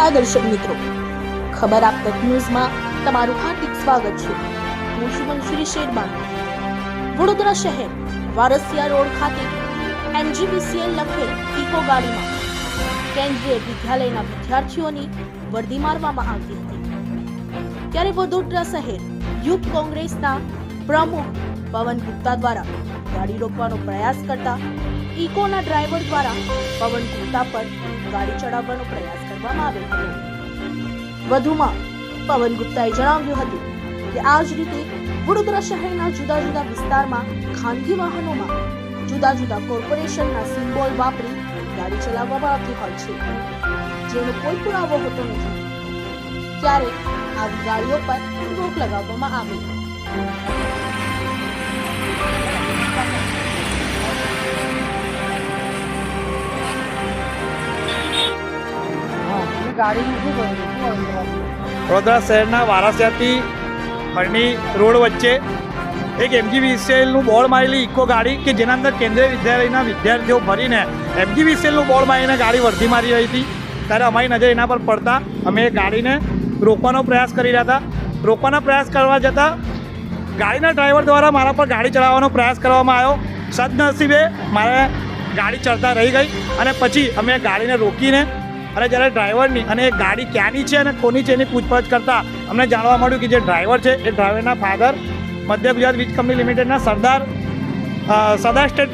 નમસ્કાર દર્શક મિત્રો. ખબર આપ તક ન્યૂઝમાં તમારું હાર્દિક સ્વાગત છે. હું છું મંશુરી શેરબાન. વડોદરા શહેર, વારસિયા રોડ ખાતે એમજીબીસીએલ લખેલ ઇકો ગાડીમાં. કેન્દ્રીય વિદ્યાલયના વિદ્યાર્થીઓની વર્દી મારવામાં આવી હતી. ત્યારે વડોદરા શહેર યુથ કોંગ્રેસના પ્રમુખ પવન ગુપ્તા દ્વારા ગાડી રોકવાનો પ્રયાસ કરતા ઇકોના ડ્રાઈવર દ્વારા પવન ગુપ્તા પર ગાડી ચડાવવાનો પ્રયાસ કરવામાં આવ્યો હતો વધુમાં પવન ગુપ્તાએ જણાવ્યું હતું કે આ જ રીતે વડોદરા શહેરના જુદા જુદા વિસ્તારમાં ખાનગી વાહનોમાં જુદા જુદા કોર્પોરેશનના સિમ્બોલ વાપરી ગાડી ચલાવવામાં આવતી હોય છે. જેનો કોઈ પુરાવો હોતો નથી. ત્યારે આવી ગાડીઓ પર રોક લગાવવામાં આવે. વડોદરા શહેરના વારાસિયાથી હરણી રોડ વચ્ચે એક એમજીવીસીએલનું બોર્ડ મારેલી ઇકો ગાડી કે જેના અંદર કેન્દ્રીય વિદ્યાલયના વિદ્યાર્થીઓ ભરીને એમજીવીસીએલનું બોર્ડ મારીને ગાડી વર્ધી મારી રહી હતી. ત્યારે અમારી નજર એના પર પડતા અમે એ ગાડીને રોકવાનો પ્રયાસ કરી રહ્યા હતા. રોકવાનો પ્રયાસ કરવા જતાં ગાડીના ડ્રાઈવર દ્વારા મારા પર ગાડી ચલાવવાનો પ્રયાસ કરવામાં આવ્યો. સદનસીબે મારે ગાડી ચડતા રહી ગઈ અને પછી અમે ગાડીને રોકીને અને જ્યારે ડ્રાઈવરની અને એ ગાડી ક્યાંની છે અને કોની છે એની પૂછપરછ કરતાં અમને જાણવા મળ્યું કે જે ડ્રાઈવર છે, એ ડ્રાઈવરના ફાધર મધ્ય ગુજરાત વીજ કંપની લિમિટેડના સરદાર સરદાર સ્ટેટ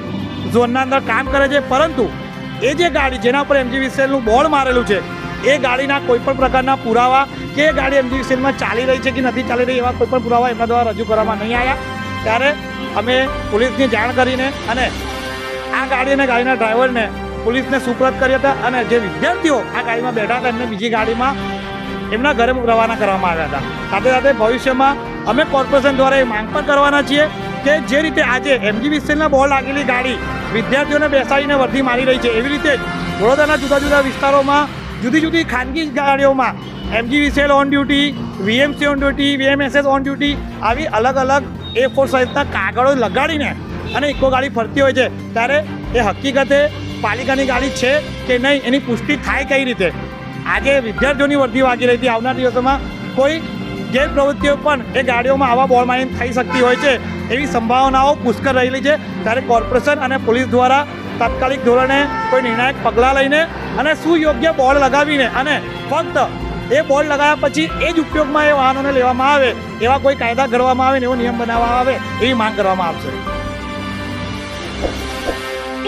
ઝોનના અંદર કામ કરે છે. પરંતુ એ જે ગાડી જેના પર એમજીવીસીએલનું બોર્ડ મારેલું છે, એ ગાડીના કોઈપણ પ્રકારના પુરાવા કે ગાડી ગાડી એમજીવીસીએલમાં ચાલી રહી છે કે નથી ચાલી રહી એવા કોઈપણ પુરાવા એમના દ્વારા રજૂ કરવામાં નહીં આવ્યા. ત્યારે અમે પોલીસની જાણ કરીને અને આ ગાડી અને ગાડીના ડ્રાઈવરને પોલીસને સુપ્રત કર્યા હતા અને જે વિદ્યાર્થીઓ આ ગાડીમાં બેઠા હતા એમને બીજી ગાડીમાં એમના ઘરે રવાના કરવામાં આવ્યા હતા. સાથે સાથે ભવિષ્યમાં અમે કોર્પોરેશન દ્વારા એ માંગ પણ કરવાના છીએ કે જે રીતે આજે એમજી વિસ્તેલના બોર્ડ લાગેલી ગાડી વિદ્યાર્થીઓને બેસાડીને વર્ધી મારી રહી છે, એવી રીતે વડોદરાના જુદા જુદા વિસ્તારોમાં જુદી જુદી ખાનગી ગાડીઓમાં MG વિસેલ on duty VMC on duty VMSS on duty આવી અલગ અલગ એ ફોર સાઇઝના કાગળો લગાડીને અને ઇકો ગાડી ફરતી હોય છે. ત્યારે એ હકીકતે પાલિકાની ગાડી છે કે નહીં એની પુષ્ટિ થાય કઈ રીતે? આજે વિદ્યાર્થીઓની વર્ધી વાગી રહી હતી. આવનાર દિવસોમાં કોઈ ગેરપ્રવૃત્તિઓ પણ એ ગાડીઓમાં આવા બોર્ડ મારીને થઈ શકતી હોય છે એવી સંભાવનાઓ પુષ્કળ રહેલી છે. ત્યારે કોર્પોરેશન અને પોલીસ દ્વારા તાત્કાલિક ધોરણે કોઈ નિર્ણાયક પગલાં લઈને અને સુયોગ્ય બોર્ડ લગાવીને અને ફક્ત એ બોર્ડ લગાવ્યા પછી એ જ ઉપયોગમાં એ વાહનોને લેવામાં આવે એવા કોઈ કાયદા ઘડવામાં આવે ને એવો નિયમ બનાવવામાં આવે એવી માંગ કરવામાં આવશે.